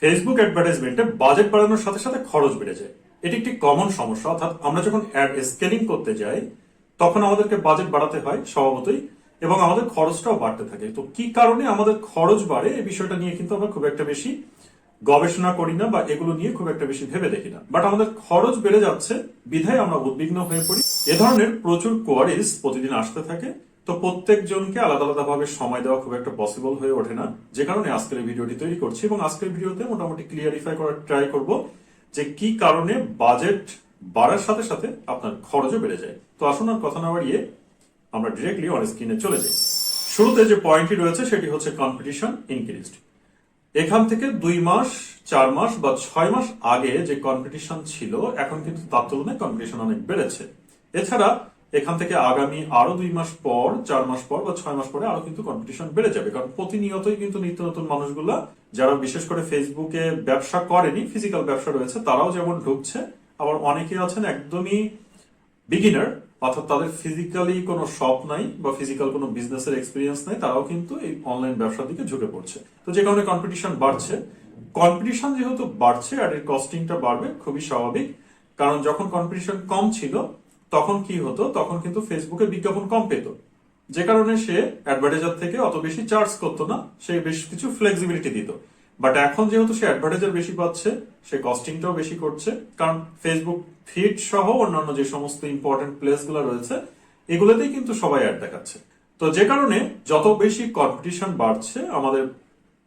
Facebook অ্যাডভার্টাইজমেন্টে budget বাড়ানোর সাথে সাথে খরচ বেড়ে যায়। এটি একটি কমন সমস্যা, অর্থাৎ আমরা যখন অ্যাড স্কেলিং করতে যাই, তখন আমাদেরকে বাজেট বাড়াতে হয় স্বভাবতই, এবং আমাদের খরচটাও বাড়তে থাকে। তো কি কারণে আমাদের খরচ বাড়ে এই বিষয়টা নিয়ে কিন্তু আমরা খুব একটা বেশি গবেষণা করি না, বা এগুলো নিয়ে খুব একটা বেশি ভেবে দেখি না। বাট আমাদের খরচ বেড়ে যাচ্ছে, বিধায় আমরা উদ্বিগ্ন হয়ে পড়ি। এ ধরনের প্রচুর কোয়ারিজ প্রতিদিন আসতে থাকে। তো প্রত্যেকজনকে আলাদা আলাদা ভাবে সময় দেওয়া খুব একটা পসিবল হয়ে ওঠে না। যে কারণে আজকের ভিডিওটি তৈরি করছি এবং আজকের ভিডিওতে মোটামুটি ক্লিয়ারিফাই করার ট্রাই করব যে কি কারণে বাজেট বাড়ার সাথে সাথে আপনার খরচও বেড়ে যায়। তো আসুন আর কথা না বাড়িয়ে আমরা ডিরেক্টলি অন স্ক্রিনে চলে যাই। শুরুতে যে পয়েন্টটি রয়েছে সেটি হচ্ছে কম্পিটিশন ইনক্রিজড এখান থেকে দুই মাস, চার মাস বা ছয় মাস আগে যে কম্পিটিশন ছিল, এখন কিন্তু তার তুলনায় কম্পিটিশন অনেক বেড়েছে। এছাড়া এখান থেকে আগামী আরও দুই মাস পর, চার মাস পর বা ছয় মাস পরে আরও কিন্তু কম্পিটিশন বেড়ে যাবে। কারণ প্রতিনিয়তই কিন্তু নিত্য নতুন মানুষগুলা, যারা বিশেষ করে ফেসবুকে ব্যবসা করেনি ফিজিক্যাল ব্যবসা রয়েছে, তারাও যেমন ঢুকছে, আবার অনেকে আছেন একদমই বিগিনার অর্থাৎ তাদের ফিজিক্যালি কোনো শপ নাই বা ফিজিক্যাল কোনো বিজনেসের এক্সপিরিয়েন্স নাই, তারাও কিন্তু এই অনলাইন ব্যবসার দিকে ঝুঁকে পড়ছে। তো যে কারণে কম্পিটিশন বাড়ছে। কম্পিটিশন যেহেতু বাড়ছে, আর এর কস্টিংটা বাড়বে, খুবই স্বাভাবিক। কারণ যখন কম্পিটিশন কম ছিল তখন কি হতো? তখন কিন্তু ফেসবুকে বিজ্ঞাপন কম পেত। যে কারণে সে অ্যাডভার্টাইজার থেকে অত বেশি চার্জ করতো না, সে বেশ কিছু ফ্লেক্সিবিলিটি দিত। বাট এখন যেহেতু সে অ্যাডভার্টাইজার বেশি পাচ্ছে, সে কস্টিংটাও বেশি করছে, কারণ ফেসবুক ফিড সহ অন্যান্য যে সমস্ত ইম্পর্টেন্ট প্লেসগুলো রয়েছে, এগুলোতেই কিন্তু সবাই অ্যাড দেখাচ্ছে। তো যে কারণে যত বেশি কম্পিটিশন বাড়ছে, আমাদের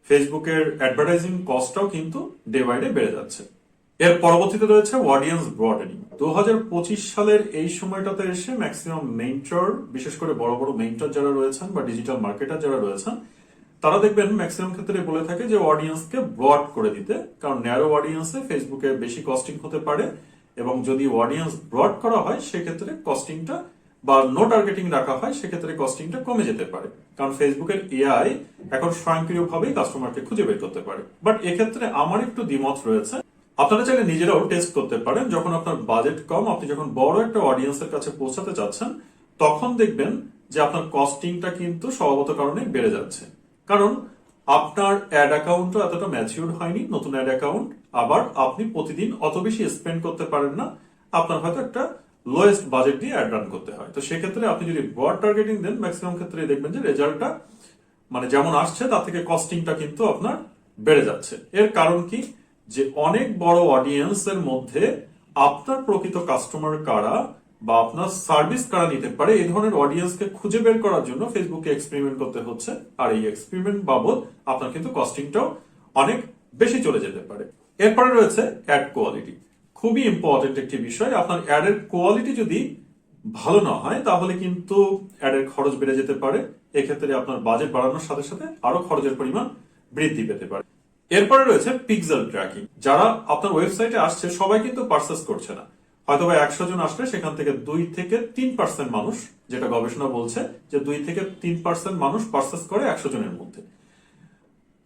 ফেসবুকের অ্যাডভার্টাইজিং কস্টটাও কিন্তু ডে বাই ডে বেড়ে যাচ্ছে। এর পরবর্তীতে রয়েছে অডিয়েন্স ব্রডেনিং দু হাজার পঁচিশ সালের এই সময়টাতে এসে ম্যাক্সিমাম মেন্টর বিশেষ করে বড় বড় মেন্টর যারা রয়েছেন বা ডিজিটাল মার্কেটার যারা রয়েছেন, তারা দেখবেন ম্যাক্সিমাম ক্ষেত্রে বলে থাকে যে অডিয়েন্সকে ব্রড করে দিতে। কারণ ন্যারো অডিয়েন্সে ফেসবুকে বেশি কস্টিং হতে পারে এবং যদি অডিয়েন্স ব্রড করা হয়, সেক্ষেত্রে কস্টিংটা বা নো টার্গেটিং রাখা হয়, সেক্ষেত্রে কস্টিংটা কমে যেতে পারে। কারণ ফেসবুকের এআই এখন স্বয়ংক্রিয়ভাবেই কাস্টমারকে খুঁজে বের করতে পারে। বাট এক্ষেত্রে আমার একটু দ্বিমত রয়েছে আপনারা চাইলে নিজেরাও টেস্ট করতে পারেন। যখন আপনার বাজেট কম, আপনি যখন বড় একটা অডিয়েন্সের কাছে পৌঁছাতে চাচ্ছেন তখন দেখবেন যে আপনার কস্টিংটা কিন্তু স্বভাবত কারণে বেড়ে যাচ্ছে। কারণ আপনার অ্যাড অ্যাকাউন্টও এতটা ম্যাচিউর হয়নি, নতুন অ্যাড অ্যাকাউন্ট আবার আপনি প্রতিদিন অত বেশি স্পেন্ড করতে পারেন না। আপনার হয়তো একটা লোয়েস্ট বাজেট দিয়ে অ্যাড রান করতে হয়। তো সেক্ষেত্রে আপনি যদি ব্রড টার্গেটিং দেন ম্যাক্সিমাম ক্ষেত্রে দেখবেন যে রেজাল্টটা মানে যেমন আসছে, তার থেকে কস্টিংটা কিন্তু আপনার বেড়ে যাচ্ছে। এর কারণ কি? যে অনেক বড় অডিয়েন্সের মধ্যে আপনার প্রকৃত কাস্টমার কারা বা আপনার সার্ভিস কারা নিতে পারে এই ধরনের অডিয়েন্সকে খুঁজে বের করার জন্য ফেসবুকে এক্সপেরিমেন্ট করতে হচ্ছে। আর এই এক্সপেরিমেন্ট বাবদ আপনার কিন্তু কস্টিংটাও অনেক বেশি চলে যেতে পারে। এরপরে রয়েছে অ্যাড কোয়ালিটি খুবই ইম্পর্টেন্ট একটি বিষয়। আপনার অ্যাডের কোয়ালিটি যদি ভালো না হয়, তাহলে কিন্তু অ্যাডের খরচ বেড়ে যেতে পারে। এক্ষেত্রে আপনার বাজেট বাড়ানোর সাথে সাথে আরও খরচের পরিমাণ বৃদ্ধি পেতে পারে। এরপরে রয়েছে পিক্সেল ট্র্যাকিং যারা আপনার ওয়েবসাইটে আসছে, সবাই কিন্তু পার্সেস করছে না। হয়তো বা একশো জন আসলে সেখান থেকে দুই থেকে তিন পার্সেন্ট মানুষ, যেটা গবেষণা বলছে, যে দুই থেকে তিন পার্সেন্ট মানুষ পার্সেস করে একশো জনের মধ্যে।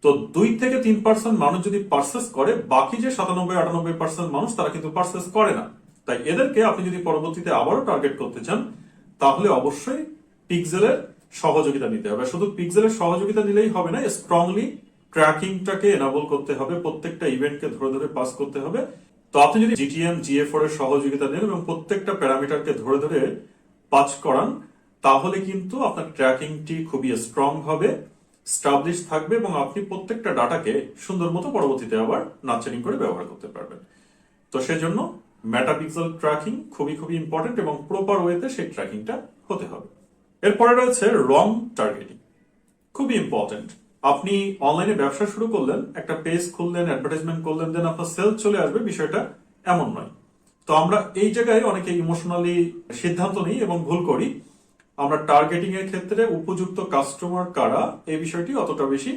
তো দুই থেকে তিন পার্সেন্ট মানুষ যদি পার্সেস করে, বাকি যে সাতানব্বই, আটানব্বই পার্সেন্ট মানুষ, তারা কিন্তু পার্সেস করে না। তাই এদেরকে আপনি যদি পরবর্তীতে আবারও টার্গেট করতে চান, তাহলে অবশ্যই পিক্সেলের সহযোগিতা নিতে হবে। শুধু পিক্সেলের সহযোগিতা নিলেই হবে না স্ট্রংলি ট্র্যাকিংটাকে এনাবল করতে হবে, প্রত্যেকটা ইভেন্টকে ধরে ধরে পাস করতে হবে। তো আপনি যদি জিটিএম জিএফ এর সহযোগিতা নেন এবং প্রত্যেকটা প্যারামিটারকে ধরে ধরে পাস করান, তাহলে কিন্তু আপনার ট্র্যাকিংটি খুবই স্ট্রং হবে স্টাবলিশ থাকবে এবং আপনি প্রত্যেকটা ডাটাকে সুন্দর মতো পরবর্তীতে আবার নাচারিং করে ব্যবহার করতে পারবেন। তো সেজন্য মেটাপিক্সেল ট্র্যাকিং খুবই খুবই ইম্পর্টেন্ট এবং প্রপার ওয়েতে সেই ট্র্যাকিংটা হতে হবে। এরপরে রয়েছে রং টার্গেটিং খুবই ইম্পর্টেন্ট আপনি অনলাইনে ব্যবসা শুরু করলেন, একটা পেজ খুললেন অ্যাডভার্টাইজমেন্ট করলেন দেন আপনার সেল চলে আসবে, বিষয়টা এমন নয়। তো আমরা এই জায়গায় অনেকে ইমোশনালি সিদ্ধান্ত নিই এবং ভুল করি। আমরা টার্গেটিং এর ক্ষেত্রে উপযুক্ত কাস্টমার কারা, এই বিষয়টি অতটা বেশি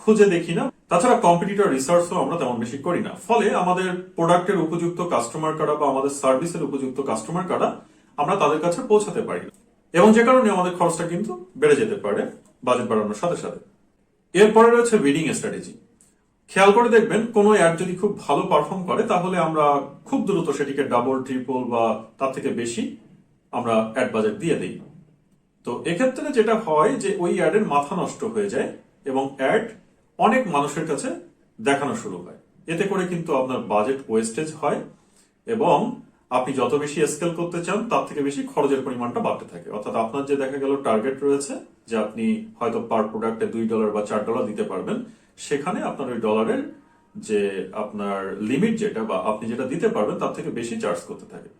খুঁজে দেখি না। তাছাড়া কম্পিটিটর রিসার্চও আমরা তেমন বেশি করি না। ফলে আমাদের প্রোডাক্টের উপযুক্ত কাস্টমার কারা বা আমাদের সার্ভিসের উপযুক্ত কাস্টমার কারা, আমরা তাদের কাছে পৌঁছাতে পারি না। এবং যে কারণে আমাদের খরচটা কিন্তু বেড়ে যেতে পারে বাজেট বাড়ানোর সাথে সাথে। এরপরে রয়েছে বিডিং স্ট্র্যাটেজি খেয়াল করে দেখবেন, কোনো অ্যাড যদি খুব ভালো পারফর্ম করে, তাহলে আমরা খুব দ্রুত সেটিকে ডাবল ট্রিপল বা তার থেকে বেশি আমরা অ্যাড বাজেট দিয়ে দিই। তো এক্ষেত্রে যেটা হয় যে ওই অ্যাডের মাথা নষ্ট হয়ে যায় এবং অ্যাড অনেক মানুষের কাছে দেখানো শুরু হয়। এতে করে কিন্তু আপনার বাজেট ওয়েস্টেজ হয় এবং আপনি যত বেশি স্কেল করতে চান, তার থেকে বেশি খরচের পরিমাণটা বাড়তে থাকে। অর্থাৎ আপনার যে দেখা গেল টার্গেট রয়েছে যে আপনি হয়তো পার প্রোডাক্টে দুই ডলার বা চার ডলার দিতে পারবেন, সেখানে আপনার ওই ডলারের যে আপনার লিমিট যেটা বা আপনি যেটা দিতে পারবেন, তার থেকে বেশি চার্জ করতে থাকে।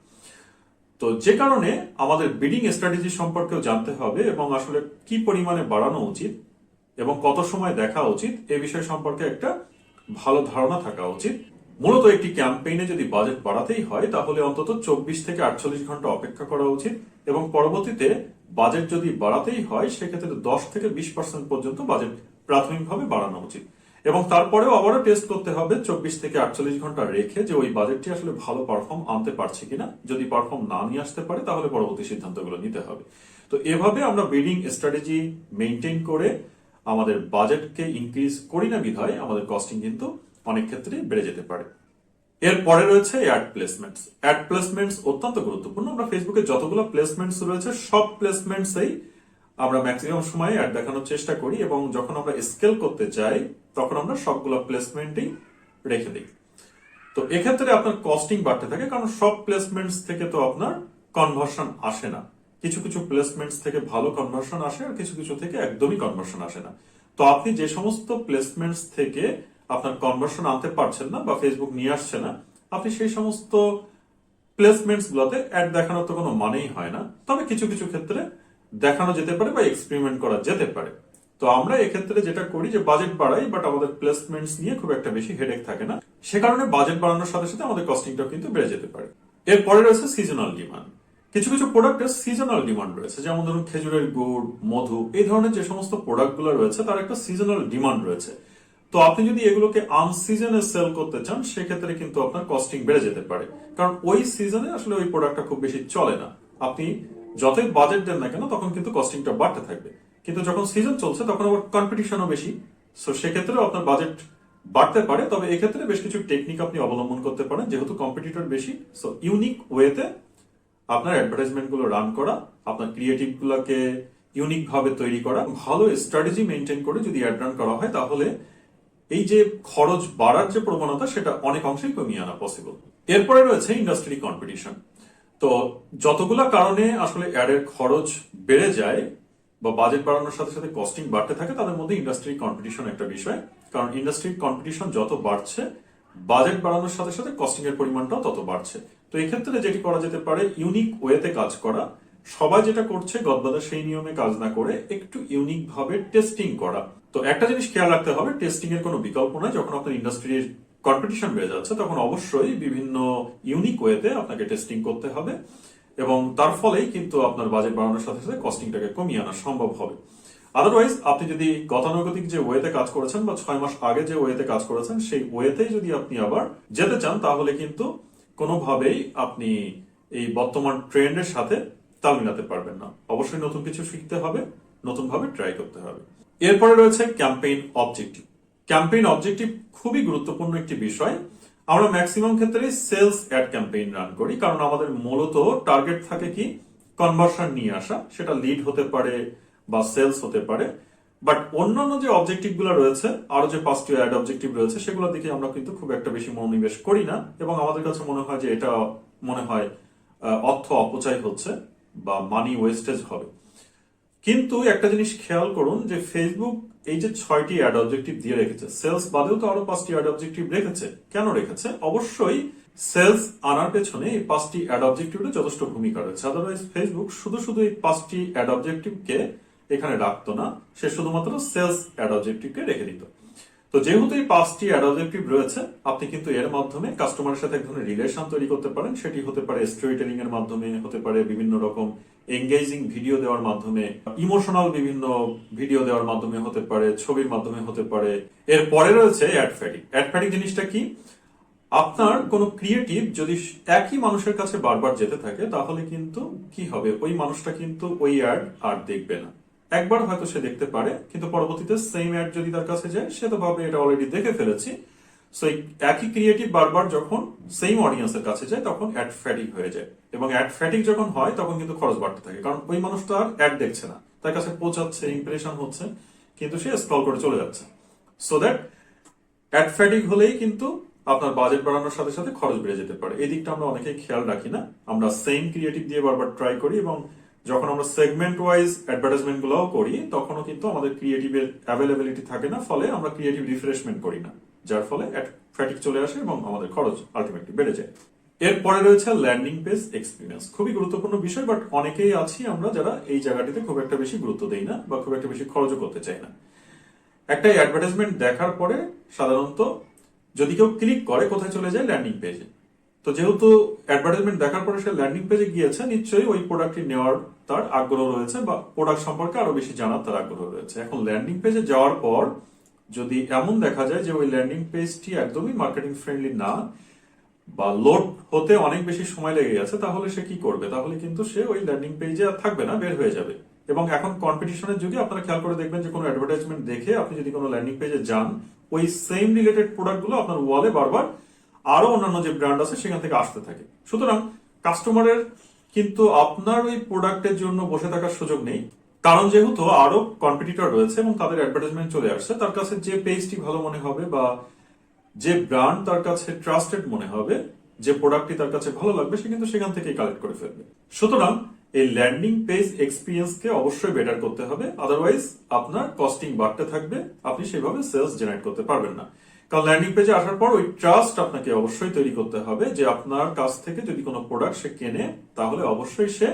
তো যে কারণে আমাদের বিডিং স্ট্র্যাটেজি সম্পর্কেও জানতে হবে এবং আসলে কি পরিমাণে বাড়ানো উচিত এবং কত সময় দেখা উচিত, এ বিষয় সম্পর্কে একটা ভালো ধারণা থাকা উচিত। মূলত একটি ক্যাম্পেইনে যদি বাজেট বাড়াতেই হয়, তাহলে অন্তত চব্বিশ থেকে আটচল্লিশ ঘণ্টা অপেক্ষা করা উচিত এবং পরবর্তীতে বাজেট যদি বাড়াতেই হয়, সেক্ষেত্রে দশ থেকে বিশ পার্সেন্ট পর্যন্ত বাজেট প্রাথমিকভাবে বাড়ানো উচিত। এবং তারপরেও আবারও টেস্ট করতে হবে চব্বিশ থেকে আটচল্লিশ ঘণ্টা রেখে যে ওই বাজেটটি আসলে ভালো পারফর্ম আনতে পারছে কিনা। যদি পারফর্ম না নিয়ে আসতে পারে, তাহলে পরবর্তী সিদ্ধান্তগুলো নিতে হবে। তো এভাবে আমরা বিডিং স্ট্র্যাটেজি মেনটেন করে আমাদের বাজেটকে ইনক্রিজ করি না বিধায় আমাদের কস্টিং কিন্তু অনেক ক্ষেত্রে বেড়ে যেতে পারে। এরপরে রয়েছে অ্যাড প্লেসমেন্টস অ্যাড প্লেসমেন্টস অত্যন্ত গুরুত্বপূর্ণ। আমরা ফেসবুকে যতগুলো প্লেসমেন্টস রয়েছে, সব প্লেসমেন্টসেই আমরা ম্যাক্সিমাম সময় অ্যাড দেখানোর চেষ্টা করি এবং যখন আমরা স্কেল করতে চাই তখন আমরা সবগুলো প্লেসমেন্টই রেখে দিই। তো এক্ষেত্রে আপনার কস্টিং বাড়তে থাকে, কারণ সব প্লেসমেন্টস থেকে তো আপনার কনভার্সন আসে না। কিছু কিছু প্লেসমেন্টস থেকে ভালো কনভার্সন আসে আর কিছু কিছু থেকে একদমই কনভার্সন আসে না। তো আপনি যে সমস্ত প্লেসমেন্টস থেকে আপনার কনভার্সন আনতে পারছেন না বা ফেসবুক নিয়ে আসছে না, আপনি সেই সমস্ত প্লেসমেন্টস গুলোতে অ্যাড দেখানোর তো কোনো মানেই হয় না। তবে কিছু কিছু ক্ষেত্রে দেখানো যেতে পারে বা এক্সপেরিমেন্ট করা যেতে পারে। তো আমরা এক্ষেত্রে যেটা করি যে বাজেট বাড়াই বাট আমাদের প্লেসমেন্টস নিয়ে খুব একটা বেশি হেডেক থাকে না। সে কারণে বাজেট বাড়ানোর সাথে সাথে আমাদের কস্টিংটাও কিন্তু বেড়ে যেতে পারে। এরপরে রয়েছে সিজনাল ডিমান্ড কিছু কিছু প্রোডাক্টের সিজনাল ডিমান্ড রয়েছে। যেমন ধরুন খেজুরের গুড়, মধু, এই ধরনের যে সমস্ত প্রোডাক্টগুলো রয়েছে, তার একটা সিজনাল ডিমান্ড রয়েছে। তো আপনি যদি এগুলোকে আনসিজনে সেল করতে চান, সেক্ষেত্রে কিন্তু আপনার কস্টিং বেড়ে যেতে পারে। কারণ ওই সিজনে আসলে ওই প্রোডাক্টটা খুব বেশি চলে না। আপনি যতই বাজেট দেন না কেন, তখন কিন্তু কস্টিংটা বাড়তে থাকবে। কিন্তু যখন সিজন চলছে, তখন আবার কম্পিটিশনও বেশি। সো সেক্ষেত্রেও আপনার বাজেট বাড়তে পারে, তবে এক্ষেত্রে বেশ কিছু টেকনিক আপনি অবলম্বন করতে পারেন, যেহেতু কম্পিটিটর বেশি। সো ইউনিক ওয়েতে আপনার অ্যাডভার্টাইজমেন্টগুলো রান করা, আপনার ক্রিয়েটিভ গুলোকে ইউনিক ভাবে তৈরি করা ভালো স্ট্র্যাটেজি মেনটেন করে যদি অ্যাড রান করা হয়, তাহলে এই যে খরচ বাড়ার যে প্রবণতা, সেটা অনেক অংশেই কমিয়ে আনা পসিবল এরপরে রয়েছে ইন্ডাস্ট্রি কম্পিটিশন তো যতগুলা কারণে আসলে অ্যাডের খরচ বেড়ে যায় বা বাজেট বাড়ানোর সাথে সাথে কস্টিং বাড়তে থাকে, তাদের মধ্যে ইন্ডাস্ট্রি কম্পিটিশন একটা বিষয়। কারণ ইন্ডাস্ট্রি কম্পিটিশন যত বাড়ছে বাজেট বাড়ানোর সাথে সাথে কস্টিং এর পরিমাণটাও তত বাড়ছে। তো এই ক্ষেত্রে যেটি করা যেতে পারে ইউনিক ওয়েতে কাজ করা। সবাই যেটা করছে, গদবাদা সেই নিয়মে কাজ না করে একটু ইউনিক ভাবে টেস্টিং করা। তো একটা জিনিস খেয়াল রাখতে হবে টেস্টিং এর কোনো বিকল্প নাই যখন আপনার ইন্ডাস্ট্রির কম্পিটিশন বেড়ে যাচ্ছে, তখন অবশ্যই বিভিন্ন ইউনিক ওয়েতে আপনাকে টেস্টিং করতে হবে এবং তার ফলেই কিন্তু আপনার বাজেট বাড়ানোর সাথে সাথে কস্টিংটাকে কমিয়ে আনা সম্ভব হবে। আদারওয়াইজ আপনি যদি গতানুগতিক যে ওয়েতে কাজ করেছেন বা ছয় মাস আগে যে ওয়েতে কাজ করেছেন, সেই ওয়েতেই যদি আপনি আবার যেতে চান, তাহলে কিন্তু কোনোভাবেই আপনি এই বর্তমান ট্রেন্ডের সাথে তাল মিলাতে পারবেন না। অবশ্যই নতুন কিছু শিখতে হবে, নতুনভাবে ট্রাই করতে হবে। এরপরে রয়েছে ক্যাম্পেইন অবজেক্টিভ ক্যাম্পেইন অবজেক্টিভ খুবই গুরুত্বপূর্ণ একটি বিষয়। আমরা ম্যাক্সিমাম ক্ষেত্রে সেলস অ্যাড ক্যাম্পেইন রান করি, কারণ আমাদের মূলত টার্গেট থাকে কি? কনভার্সন নিয়ে আসা। সেটা লিড হতে পারে বা সেলস হতে পারে। বাট অন্যান্য যে অবজেক্টিভগুলো রয়েছে, আরও যে পাঁচটি অ্যাড অবজেক্টিভ রয়েছে, সেগুলোর দিকে আমরা কিন্তু খুব একটা বেশি মনোনিবেশ করি না। এবং আমাদের কাছে মনে হয় যে এটা মনে হয় অর্থ অপচয় হচ্ছে বা মানি ওয়েস্টেজ হবে। কিন্তু একটা জিনিস খেয়াল করুন যে ফেসবুক এই যে ছয়টি অ্যাড অবজেক্টিভ দিয়ে রেখেছে সেলস বাদেও তো আরও পাঁচটি অ্যাড অবজেক্টিভ রেখেছে। কেন রেখেছে? অবশ্যই সেলস আনার পেছনে এই পাঁচটি অ্যাড অবজেক্টিভের যথেষ্ট ভূমিকা রয়েছে। আদারওয়াইজ ফেসবুক শুধু শুধু এই পাঁচটি অ্যাড অবজেক্টিভকে এখানে রাখতো না, সে শুধুমাত্র সেলস অ্যাড অবজেক্টিভকে রেখে দিত। তো যেহেতু এই পাঁচটি অ্যাড অবজেক্টিভ রয়েছে, আপনি কিন্তু এর মাধ্যমে কাস্টমারের সাথে এক ধরনের রিলেশন তৈরি করতে পারেন। সেটি হতে পারে স্টোরি টেলিং এর মাধ্যমে, হতে পারে বিভিন্ন রকম এঙ্গেজিং ভিডিও দেওয়ার মাধ্যমে ইমোশনাল বিভিন্ন ভিডিও দেওয়ার মাধ্যমে হতে পারে, ছবির মাধ্যমে হতে পারে। এর পরে রয়েছে অ্যাড ফ্যাটিক অ্যাড ফ্যাটিক জিনিসটা কি? আপনার কোনো ক্রিয়েটিভ যদি একই মানুষের কাছে বারবার যেতে থাকে, তাহলে কিন্তু কি হবে? ওই মানুষটা কিন্তু ওই অ্যাড আর দেখবে না। একবার হয়তো সে দেখতে পারে, কিন্তু পরবর্তীতে সেম অ্যাড যদি তার কাছে যায়, সে তো ভাবে এটা অলরেডি দেখে ফেলেছি। সো একই ক্রিয়েটিভ বারবার যখন সেম অডিয়েন্সের কাছে যায়, তখন অ্যাড ফ্যাটিক হয়ে যায়। এবং অ্যাড ফ্যাটিক যখন হয়, তখন কিন্তু খরচ বাড়তে থাকে। কারণ ওই মানুষটা আর অ্যাড দেখছে না। তার কাছে পৌঁছাচ্ছে ইমপ্রেশন হচ্ছে, কিন্তু সে স্ক্রল করে চলে যাচ্ছে। সো দ্যাট অ্যাড ফ্যাটিক হলেই কিন্তু আপনার বাজেট বাড়ানোর সাথে সাথে খরচ বেড়ে যেতে পারে। এই দিকটা আমরা অনেকেই খেয়াল রাখি না। আমরা সেম ক্রিয়েটিভ দিয়ে বারবার ট্রাই করি এবং যখন আমরা সেগমেন্ট ওয়াইজ অ্যাডভার্টাইজমেন্ট গুলোও করি, তখনও কিন্তু আমাদের ক্রিয়েটিভের অ্যাভেলেবিলিটি থাকে না, ফলে আমরা ক্রিয়েটিভ রিফ্রেশমেন্ট করি না, যার ফলে ফ্যাটিক চলে আসে এবং আমাদের খরচ আলটিমেটলি বেড়ে যায়। এরপরে রয়েছে ল্যান্ডিং পেজ এক্সপিরিয়েন্স খুবই গুরুত্বপূর্ণ বিষয় বাট অনেকেই আছি আমরা যারা এই জায়গাটিতে খুব একটা বেশি গুরুত্ব দেই না বা খুব একটা বেশি খরচও করতে চাই না। একটা অ্যাডভার্টাইজমেন্ট দেখার পরে সাধারণত যদি কেউ ক্লিক করে কোথায় চলে যায় ল্যান্ডিং পেজে তো যেহেতু অ্যাডভার্টাইজমেন্ট দেখার পরে সে ল্যান্ডিং পেজে গিয়েছে, নিশ্চয়ই ওই প্রোডাক্টটি নেওয়ার তার আগ্রহ রয়েছে বা প্রোডাক্ট সম্পর্কে আরও বেশি জানার তার আগ্রহ রয়েছে। এখন ল্যান্ডিং পেজে যাওয়ার পর যদি এমন দেখা যায় যে ওই ল্যান্ডিং পেজটি একদমই মার্কেটিং ফ্রেন্ডলি না বা লোড হতে অনেক বেশি সময় লেগে গেছে, তাহলে সে কি করবে? তাহলে কিন্তু সে ওই ল্যান্ডিং পেজে আর থাকবে না, বের হয়ে যাবে। এবং এখন কম্পিটিশনের যুগে আপনারা খেয়াল করে দেখবেন যে কোনো অ্যাডভার্টাইজমেন্ট দেখে আপনি যদি কোনো ল্যান্ডিং পেজে যান, ওই সেম রিলেটেড প্রোডাক্টগুলো আপনার ওয়ালে বারবার আরও অন্যান্য যে ব্র্যান্ড আছে সেখান থেকে আসতে থাকে। সুতরাং কাস্টমারের কিন্তু আপনার ওই প্রোডাক্টের জন্য বসে থাকার সুযোগ নেই। কারণ যেহেতু আরও কম্পিটিটর রয়েছে এবং তাদের অ্যাডভার্টাইজমেন্ট চলে আসছে, তার কাছে যে পেজটি ভালো মনে হবে বা যে ব্র্যান্ড তার কাছে ট্রাস্টেড মনে হবে, যে প্রোডাক্টটি তার কাছে ভালো লাগবে, সে কিন্তু সেখান থেকেই কালেক্ট করে ফেলবে। সুতরাং এই ল্যান্ডিং পেজ এক্সপিরিয়েন্সকে অবশ্যই বেটার করতে হবে আদারওয়াইজ আপনার কস্টিং বাড়তে থাকবে, আপনি সেভাবে সেলস জেনারেট করতে পারবেন না। কারণ ল্যান্ডিং পেজে আসার পর ওই ট্রাস্ট আপনাকে অবশ্যই তৈরি করতে হবে যে আপনার কাছ থেকে যদি কোনো প্রোডাক্ট সে কেনে, তাহলে অবশ্যই সে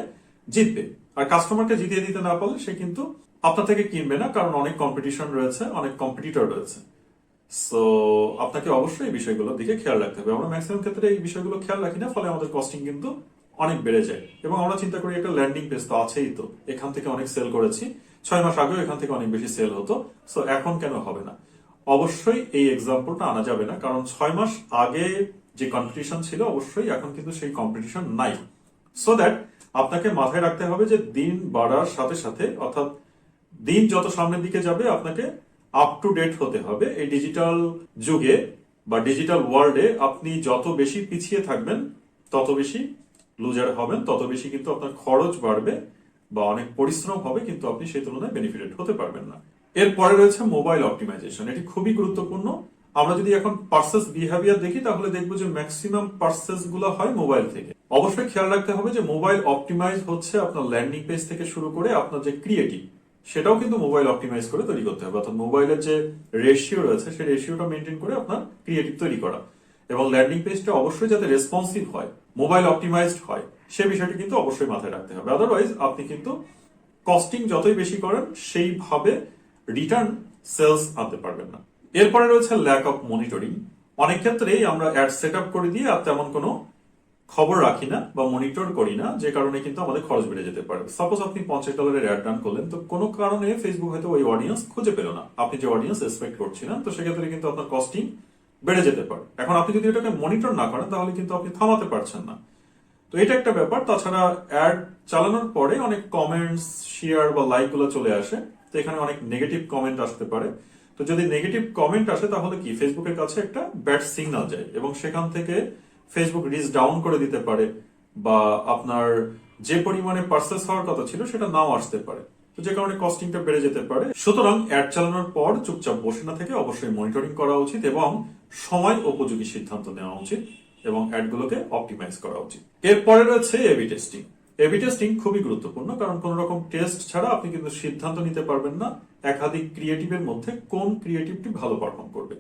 জিতবে। আর কাস্টমারকে জিতিয়ে দিতে না পারলে সে কিন্তু আপনার থেকে কিনবে না, কারণ অনেক কম্পিটিশন রয়েছে, অনেক কম্পিটিটর রয়েছে। সো আপনাকে অবশ্যই এই বিষয়গুলোর দিকে খেয়াল রাখতে হবে। আমরা ম্যাক্সিমাম ক্ষেত্রে এই বিষয়গুলো খেয়াল রাখি না, ফলে আমাদের কস্টিং কিন্তু অনেক বেড়ে যায়। এবং আমরা চিন্তা করি একটা ল্যান্ডিং পেজ তো আছেই তো। এখান থেকে অনেক সেল করেছি। ছয় মাস আগেও এখান থেকে অনেক বেশি সেল হতো। সো এখন কেন হবে না? অবশ্যই এই এক্সাম্পলটা আনা যাবে না, কারণ ছয় মাস আগে যে কম্পিটিশন ছিল, অবশ্যই এখন কিন্তু সেই কম্পিটিশন নাই। সো দ্যাট আপনাকে মাথায় রাখতে হবে যে দিন বাড়ার সাথে সাথে, অর্থাৎ দিন যত সামনের দিকে যাবে, আপনাকে আপ টু ডেট হতে হবে। এই ডিজিটাল যুগে বা ডিজিটাল ওয়ার্ল্ডে আপনি যত বেশি পিছিয়ে থাকবেন, তত বেশি লুজার হবেন, তত বেশি কিন্তু আপনার খরচ বাড়বে বা অনেক পরিশ্রম হবে, কিন্তু আপনি সেই তুলনায় বেনিফিটেড হতে পারবেন না। এরপরে রয়েছে মোবাইল অপটিমাইজেশন এটি খুবই গুরুত্বপূর্ণ। আমরা যদি এখন পার্সেস বিহেভিয়ার দেখি, তাহলে দেখব যে ম্যাক্সিমাম পার্সেসগুলো হয় মোবাইল থেকে। অবশ্যই খেয়াল রাখতে হবে যে মোবাইল অপটিমাইজ হচ্ছে আপনার ল্যান্ডিং পেজ থেকে শুরু করে আপনার যে ক্রিয়েটিভ সেটাও কিন্তু মোবাইল অপটিমাইজ করে তৈরি করতে হবে। অর্থাৎ মোবাইলের যে রেশিও রয়েছে, সেই রেশিওটা মেনটেন করে আপনার ক্রিয়েটিভ তৈরি করা। এবং ল্যান্ডিং পেজটা অবশ্যই যাতে রেসপন্সিভ হয় মোবাইল অপটিমাইজড হয়, সে বিষয়টি কিন্তু অবশ্যই মাথায় রাখতে হবে। আদারওয়াইজ আপনি কিন্তু কস্টিং যতই বেশি করেন, সেইভাবে রিটার্ন সেলস আনতে পারবেন না। এরপরে রয়েছে ল্যাক অফ মনিটরিং অনেক ক্ষেত্রেই আমরা অ্যাড সেট আপ করে দিয়ে আর তেমন কোনো খবর রাখি না বা মনিটর করি না, যে কারণে কিন্তু আমাদের খরচ বেড়ে যেতে পারে। সাপোজ আপনি পঞ্চাশ ডলারের অ্যাড রান করলেন, তো কোনো কারণে ফেসবুক হয়তো ওই অডিয়েন্স খুঁজে পেল না। আপনি যে অডিয়েন্স এক্সপেক্ট করছিলেন, তো সেক্ষেত্রে কিন্তু আপনার কস্টিং বেড়ে যেতে পারে। এখন আপনি যদি এটাকে মনিটর না করেন, তাহলে কিন্তু আপনি থামাতে পারছেন না। তো এটা একটা ব্যাপার। তাছাড়া অ্যাড চালানোর পরে অনেক কমেন্টস শেয়ার বা লাইকগুলো চলে আসে। তো এখানে অনেক নেগেটিভ কমেন্ট আসতে পারে। তো যদি নেগেটিভ কমেন্ট আসে, তাহলে কি? ফেসবুকের কাছে একটা ব্যাড সিগন্যাল যায় এবং সেখান থেকে ফেসবুক রিচ ডাউন করে দিতে পারে বা আপনার যে পরিমাণে পার্সেস হওয়ার কথা ছিল, সেটা নাও আসতে পারে। তো যে কারণে কস্টিংটা বেড়ে যেতে পারে। সুতরাং অ্যাড চালানোর পর চুপচাপ বসে না থেকে অবশ্যই মনিটরিং করা উচিত এবং সময় উপযোগী সিদ্ধান্ত নেওয়া উচিত এবং অ্যাডগুলোকে অপটিমাইজ করা উচিত। এরপরে রয়েছে এবি টেস্টিং এবি টেস্টিং খুবই গুরুত্বপূর্ণ, কারণ কোন রকম টেস্ট ছাড়া আপনি কিন্তু সিদ্ধান্ত নিতে পারবেন না একাধিক ক্রিয়েটিভের মধ্যে কোন ক্রিয়েটিভটি ভালো পারফর্ম করবে।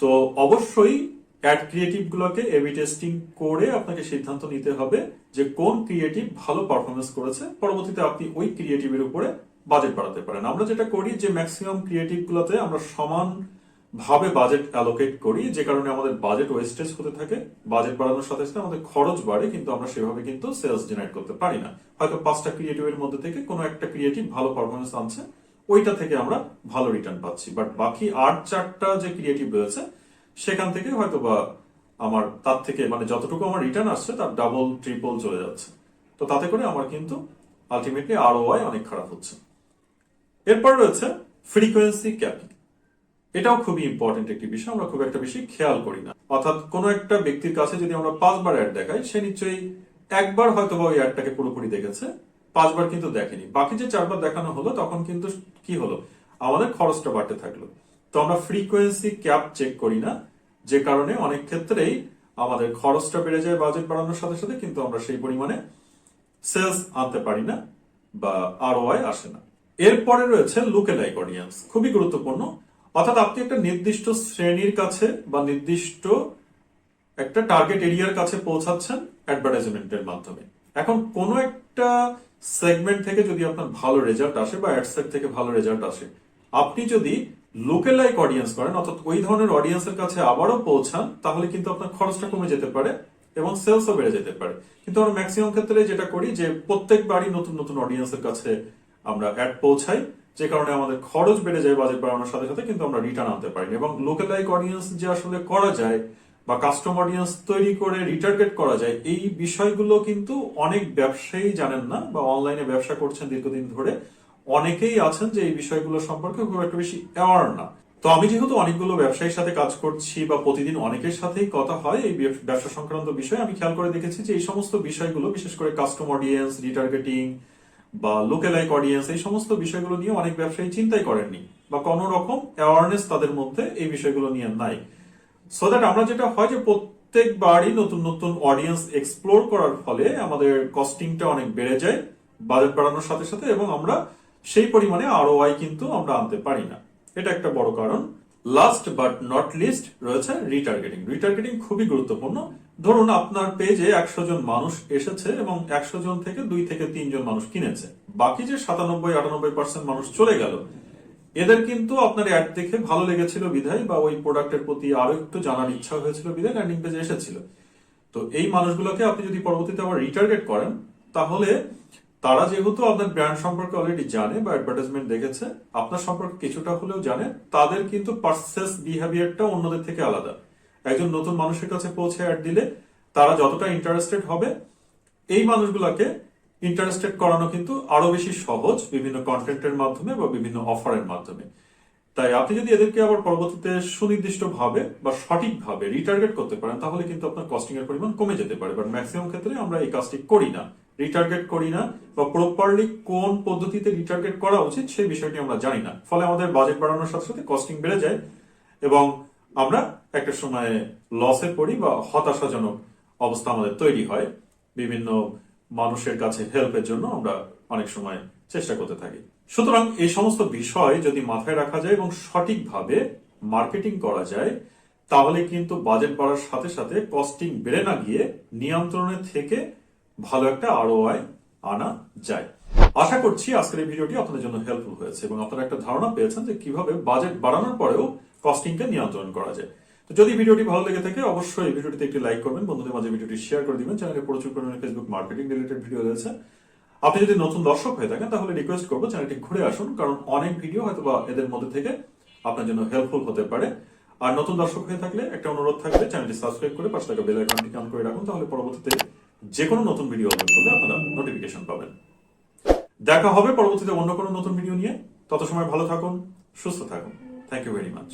তো অবশ্যই অ্যাড ক্রিয়েটিভ গুলোকে এবি টেস্টিং করে আপনাকে সিদ্ধান্ত নিতে হবে যে কোন ক্রিয়েটিভ ভালো পারফরমেন্স করেছে। পরবর্তীতে আপনি ওই ক্রিয়েটিভের উপরে বাজেট বাড়াতে পারেন। আমরা যেটা করি যে ম্যাক্সিমাম ক্রিয়েটিভ গুলোতে আমরা সমান ভাবে বাজেট অ্যালোকেট করি, যে কারণে আমাদের বাজেট ওয়েস্টেজ হতে থাকে বাজেট বাড়ানোর সাথে সাথে আমাদের খরচ বাড়ে, কিন্তু আমরা সেভাবে কিন্তু সেলস জেনারেট করতে পারি না। হয়তো পাঁচটা ক্রিয়েটিভের মধ্যে থেকে কোনো একটা ক্রিয়েটিভ ভালো পারফরমেন্স আনছে, ওইটা থেকে আমরা ভালো রিটার্ন পাচ্ছি। বাট বাকি আট, চারটা যে ক্রিয়েটিভ রয়েছে, সেখান থেকে হয়তো বা আমার, তার থেকে মানে যতটুকু আমার রিটার্ন আসছে, তার ডাবল ট্রিপল চলে যাচ্ছে। তো তাতে করে আমার কিন্তু আলটিমেটলি আরও অনেক খারাপ হচ্ছে। এরপর রয়েছে ফ্রিকোয়েন্সি ক্যাপিং এটাও খুবই ইম্পর্টেন্ট একটি বিষয়, আমরা খুব একটা বেশি খেয়াল করি না। অর্থাৎ কোনো একটা ব্যক্তির কাছে যদি আমরা পাঁচবার অ্যাড দেখাই, সে নিশ্চয়ই একবার হয়তো বা ওই অ্যাডটাকে পুরোপুরি দেখেছে, পাঁচবার কিন্তু দেখেনি। বাকি যে চারবার দেখানো হলো, তখন কিন্তু কি হলো? আমাদের খরচটা বাড়তে থাকল। তো আমরা ফ্রিকোয়েন্সি ক্যাপ চেক করি না, যে কারণে অনেক ক্ষেত্রেই আমাদের খরচটা বেড়ে যায় বাজেট বাড়ানোর সাথে সাথে, কিন্তু আমরা সেই পরিমাণে সেলস আনতে পারি না বা আরওআই আসে না। এরপরে রয়েছে লুকেলাইক অডিয়েন্স খুবই গুরুত্বপূর্ণ। অর্থাৎ আপনি একটা নির্দিষ্ট শ্রেণির কাছে বা নির্দিষ্ট একটা টার্গেট এরিয়ার কাছে পৌঁছাচ্ছেন অ্যাডভার্টাইজমেন্টের মাধ্যমে। এখন কোনো একটা সেগমেন্ট থেকে যদি আপনার ভালো রেজাল্ট আসে বা অ্যাডসেট থেকে ভালো রেজাল্ট আসে, আপনি যদি লোকেলাইক অডিয়েন্স করেন, অর্থাৎ ওই ধরনের অডিয়েন্সের কাছে আবারও পৌঁছান, তাহলে কিন্তু আপনার খরচটা কমে যেতে পারে এবং সেলসও বেড়ে যেতে পারে। কিন্তু আমরা ম্যাক্সিমাম ক্ষেত্রে যেটা করি যে প্রত্যেকবারই নতুন নতুন অডিয়েন্সের কাছে আমরা অ্যাড পৌঁছাই। যে কারণে আমাদের খরচ বেড়ে যায় বাজেট বাড়ানোর সাথে সাথে, কিন্তু আমরা রিটার্ন আনতে পারি না। এবং লোকালাইক অডিয়েন্স যে আসলে করা যায় বা কাস্টম অডিয়েন্স তৈরি করে রিটার্গেট করা যায়, এই বিষয়গুলো কিন্তু অনেক ব্যবসায়ী জানেন না বা অনলাইনে ব্যবসা করছেন দীর্ঘদিন ধরে অনেকেই আছেন যে এই বিষয়গুলো সম্পর্কে খুব একটা বেশি অ্যাওয়ার না তো আমি যেহেতু অনেকগুলো ব্যবসায়ীর সাথে কাজ করছি বা প্রতিদিন অনেকের সাথেই কথা হয় এই ব্যবসা সংক্রান্ত বিষয়ে, আমি খেয়াল করে দেখেছি যে এই সমস্ত বিষয়গুলো, বিশেষ করে কাস্টম অডিয়েন্স রিটার্গেটিং বা লোকেলাইক অডিয়েন্স এই সমস্ত বিষয়গুলো নিয়ে অনেক ব্যবসায়ী চিন্তাই করেননি বা কোনো রকম অ্যাওয়ারনেস তাদের মধ্যে এই বিষয়গুলো নিয়ে নাই। সো দ্যাট আমরা যেটা হয় যে প্রত্যেকবারই নতুন নতুন অডিয়েন্স এক্সপ্লোর করার ফলে আমাদের কস্টিংটা অনেক বেড়ে যায় বাজেট বাড়ানোর সাথে সাথে এবং আমরা সেই পরিমাণে আরও কিন্তু আমরা আনতে পারি না। এটা একটা বড় কারণ। লাস্ট বাট নট লিস্ট রয়েছে রিটার্গেটিং রিটার্গেটিং খুবই গুরুত্বপূর্ণ। ধরুন আপনার পেজে একশো জন মানুষ এসেছে এবং একশো জন থেকে দুই থেকে তিনজন মানুষ কিনেছে। বাকি যে সাতানব্বই, আটানব্বই পার্সেন্ট মানুষ চলে গেল, এদের কিন্তু আপনার অ্যাড দেখে ভালো লেগেছিল বিধায় বা ওই প্রোডাক্টের প্রতি আরও একটু জানার ইচ্ছা হয়েছিল বিধায় ল্যান্ডিং পেজে এসেছিল। তো এই মানুষগুলোকে আপনি যদি পরবর্তীতে আবার রিটার্গেট করেন, তাহলে তারা যেহেতু আপনার ব্র্যান্ড সম্পর্কে অলরেডি জানে বা অ্যাডভার্টাইজমেন্ট দেখেছে, আপনার সম্পর্কে কিছুটা হলেও জানে, তাদের কিন্তু পার্সেস বিহেভিয়ারটা অন্যদের থেকে আলাদা। একজন নতুন মানুষের কাছে পৌঁছে অ্যাড দিলে তারা যতটা ইন্টারেস্টেড হবে, এই মানুষগুলোকে ইন্টারেস্টেড করানো কিন্তু আরও বেশি সহজ বিভিন্ন কন্টেন্টের মাধ্যমে বা বিভিন্ন অফারের মাধ্যমে। তাই আপনি যদি এদেরকে আবার পরবর্তীতে সুনির্দিষ্ট ভাবে বা সঠিকভাবে রিটার্গেট করতে পারেন, তাহলে কিন্তু আপনার কস্টিং এর পরিমাণ কমে যেতে পারে বাট ম্যাক্সিমাম ক্ষেত্রে আমরা এই কাজটি করি না। রিটার্গেট করি না বা প্রপারলি কোন পদ্ধতিতে রিটার্গেট করা উচিত সেই বিষয়টি আমরা জানি না। ফলে আমাদের বাজেট বাড়ানোর সাথে সাথে কস্টিং বেড়ে যায় এবং আমরা একটা সময়ে লসে পড়ি বা হতাশাজনক অবস্থা আমাদের তৈরি হয়। বিভিন্ন মানুষের কাছে হেল্পের জন্য আমরা অনেক সময় চেষ্টা করতে থাকি। সুতরাং এই সমস্ত বিষয় যদি মাথায় রাখা যায় এবং সঠিকভাবে মার্কেটিং করা যায়, তাহলে কিন্তু বাজেট বাড়ার সাথে সাথে কস্টিং বেড়ে না গিয়ে নিয়ন্ত্রণে থেকে ভালো একটা আরওআই আনা যায়। আশা করছি আজকের এই ভিডিওটি আপনাদের জন্য হেল্পফুল হয়েছে এবং আপনারা একটা ধারণা পেয়েছেন যে কীভাবে বাজেট বাড়ানোর পরেও কস্টিংকে নিয়ন্ত্রণ করা যায়। তো যদি ভিডিওটি ভালো লেগে থাকে, অবশ্যই ভিডিওটিতে একটি লাইক করবেন, বন্ধুদের মাঝে ভিডিওটি শেয়ার করে দিবেন। চ্যানেলে প্রচুর পরিমাণে ফেসবুক মার্কেটিং রিলেটেড ভিডিও রয়েছে। আপনি যদি নতুন দর্শক হয়ে থাকেন, তাহলে রিকোয়েস্ট করব চ্যানেলটি ঘুরে আসুন, কারণ অনেক ভিডিও হয়তো বা এদের মধ্যে থেকে আপনার জন্য হেল্পফুল হতে পারে। আর নতুন দর্শক হয়ে থাকলে একটা অনুরোধ থাকবে চ্যানেলটি সাবস্ক্রাইব করে পাশে থাকা বেল আইকনটি অন করে রাখুন, তাহলে পরবর্তীতে যে কোনো নতুন ভিডিও আপলোড করলে আপনারা নোটিফিকেশন পাবেন। দেখা হবে পরবর্তীতে অন্য কোনো নতুন ভিডিও নিয়ে। তত সময় ভালো থাকুন, সুস্থ থাকুন। Thank you very much